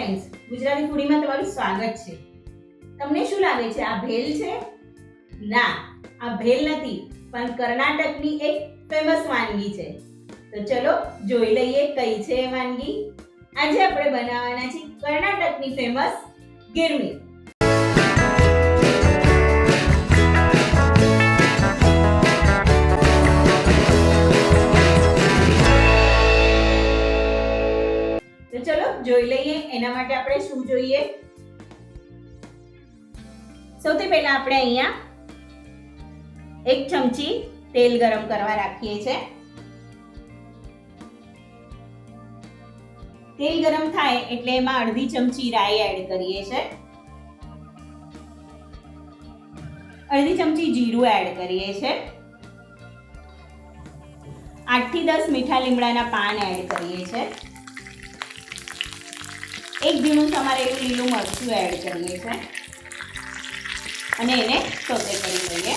Friends Gujarati ફૂડીમાં તમારું સ્વાગત છે. તમને શું લાગે છે? આ ભેલ છે? ના, આ ભેલ નથી, પણ કર્ણાટકની એક ફેમસ વાનગી છે. તો ચલો, જોઈ લઈએ કઈ છે એ વાનગી. આજે આપણે બનાવવાના છે કર્ણાટકની ફેમસ ગિરમી જોઈ લઈએ. એના માટે આપણે શું જોઈએ? સૌથી પહેલા આપણે અહીંયા એક ચમચી તેલ ગરમ કરવા રાખીએ છે. તેલ ગરમ થાય એટલે એમાં અડધી ચમચી રાઈ એડ કરીએ છે. અડધી ચમચી જીરું એડ કરીએ છે. આઠથી દસ મીઠા લીમડાના પાન એડ કરીએ છે. એક ઝીણું સમારેલું લીલું મરચું એડ કરીએ છે. અને એને સોતે કરી લઈએ.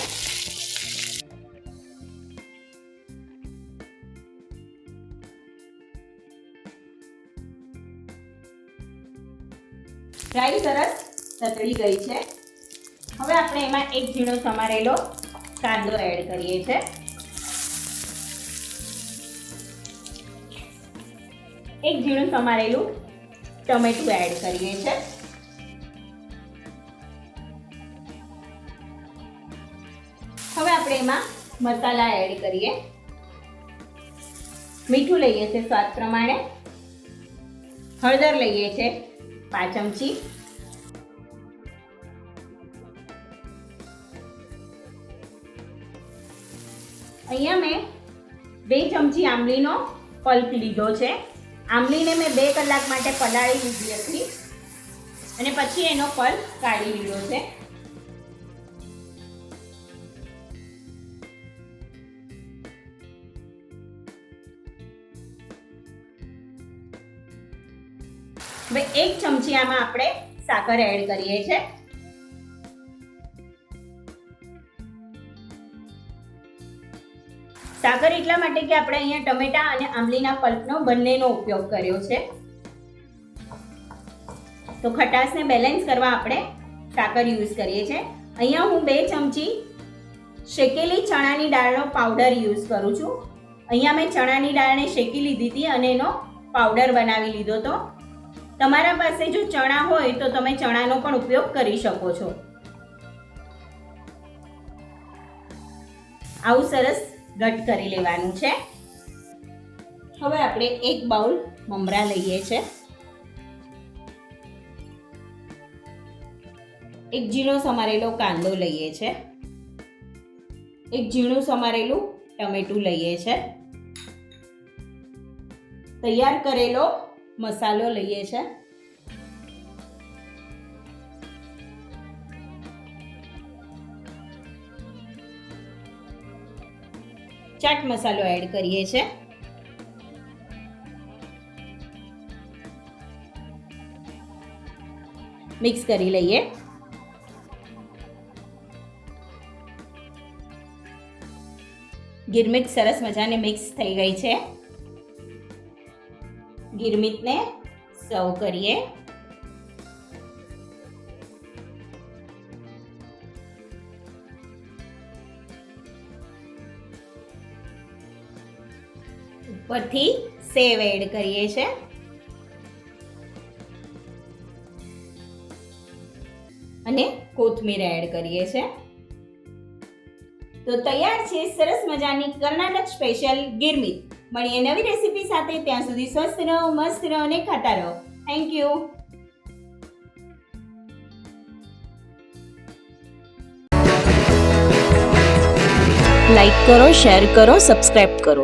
રાઈ સરસ તતળી ગઈ છે. હવે આપણે એમાં એક ઝીણો સમારેલો કાંદો એડ કરીએ છે. એક ઝીણું સમારેલું ટમેટું એડ કરીએ છે. હવે આપણે એમાં મસાલા એડ કરીએ. મીઠું લઈએ છે સ્વાદ પ્રમાણે. હળદર લઈએ છે પાંચ ચમચી. અહીંયા મેં બે ચમચી આંબલીનો પલ્પ લીધો છે. આંબલીને મેં બે કલાક માટે પલાળી લીધી હતી. અને પછી એનો પલ્પ કાઢી લીધો છે. હવે એક ચમચી આમાં આપણે સાકર એડ કરીએ છે સાકર એટલા માટે કે આપણે અહીંયા ટમેટા અને આંબલીના પલ્પનો બંનેનો ઉપયોગ કર્યો છે. તો ખટાશને બેલેન્સ કરવા આપણે સાકર યુઝ કરીએ છીએ. અહીંયા હું બે ચમચી શેકેલી ચણાની દાળનો પાવડર યુઝ કરું છું. અહીંયા મેં ચણાની દાળને શેકી લીધી હતી અને એનો પાવડર બનાવી લીધો હતો. તમારા પાસે જો ચણા હોય તો તમે ચણાનો પણ ઉપયોગ કરી શકો છો. આવું સરસ ઘટ કરી લેવાનું છે. હવે આપણે એક બાઉલ મમરા લઈએ છે. એક ઝીણો સમારેલો કાંદો લઈએ છે. એક ઝીણું સમારેલું ટમેટું લઈએ છે. તૈયાર કરેલો મસાલો લઈએ છે. ચાટ મસાલો એડ કરીએ છીએ મિક્સ કરી લઈએ. ગિરમિટ સરસ મજાને મિક્સ થઈ ગઈ છે. ગિરમિતને સર્વ કરીએ. ઉપરથી સેવ એડ કરીએ છે અને કોથમીર એડ કરીએ છે તો તૈયાર છે, સરસ મજાની કર્ણાટક સ્પેશિયલ ગિરમી મળીએ નવી રેસીપી સાથે, ત્યાં સુધી સ્વસ્થ રહો, મસ્ત રહો અને ખાતા રહો. થેન્ક યુ લાઈક કરો શેર કરો સબસ્ક્રાઇબ કરો.